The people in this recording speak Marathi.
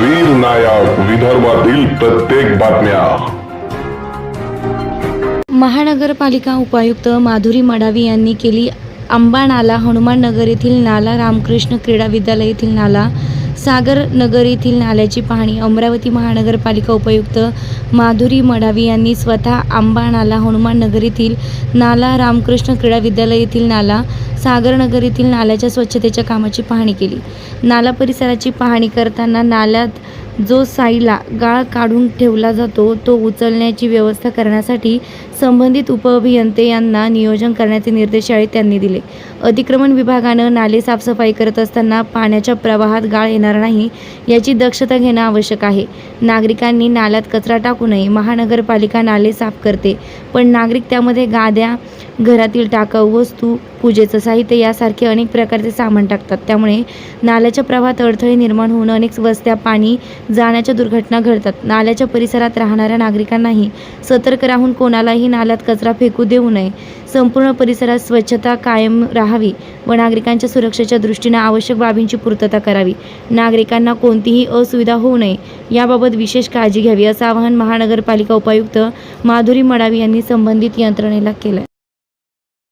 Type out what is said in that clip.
वीर नायक विदर्भातील प्रत्येक बातम्या. महानगरपालिका उपायुक्त माधुरी मडावी यांनी केली आंबा नाला हनुमान नगर येथील नाला रामकृष्ण क्रीडा विद्यालय येथील नाला सागर नगर येथील नाल्याची पाहणी अमरावती महानगरपालिका उपायुक्त माधुरी मडावी यांनी स्वतः आंबा नाला हनुमान नगर येथील नाला रामकृष्ण क्रीडा विद्यालय येथील नाला सागरनगर येथील नाल्याच्या स्वच्छतेच्या कामाची पाहणी केली. नाला परिसराची पाहणी करताना नाल्यात जो साईला गाळ काढून ठेवला जातो तो उचलण्याची व्यवस्था करण्यासाठी संबंधित उपअभियंते यांना नियोजन करण्याचे निर्देश यावेळी त्यांनी दिले. अतिक्रमण विभागानं नाले साफसफाई करत असताना पाण्याच्या प्रवाहात गाळ येणार नाही याची दक्षता घेणं आवश्यक आहे. नागरिकांनी नाल्यात कचरा टाकू नये महानगरपालिका नाले साफ करते पण नागरिक त्यामध्ये गाद्या घरातील टाकाऊ वस्तू पूजेचं साहित्य यासारखे अनेक प्रकारचे सामान टाकतात. त्यामुळे नाल्याच्या प्रवाहात अडथळे निर्माण होऊन अनेक वस्त्या पाणी जाण्याच्या दुर्घटना घडतात. नाल्याच्या परिसरात राहणाऱ्या नागरिकांनाही सतर्क राहून कोणालाही नाल्यात कचरा फेकू देऊ नये. संपूर्ण परिसरात स्वच्छता कायम राहावी व नागरिकांच्या सुरक्षेच्या दृष्टीने आवश्यक बाबींची पूर्तता करावी. नागरिकांना कोणतीही असुविधा होऊ नये याबाबत विशेष काळजी घ्यावी असं आवाहन महानगरपालिका उपायुक्त माधुरी मडावी यांनी संबंधित यंत्रणेला केलं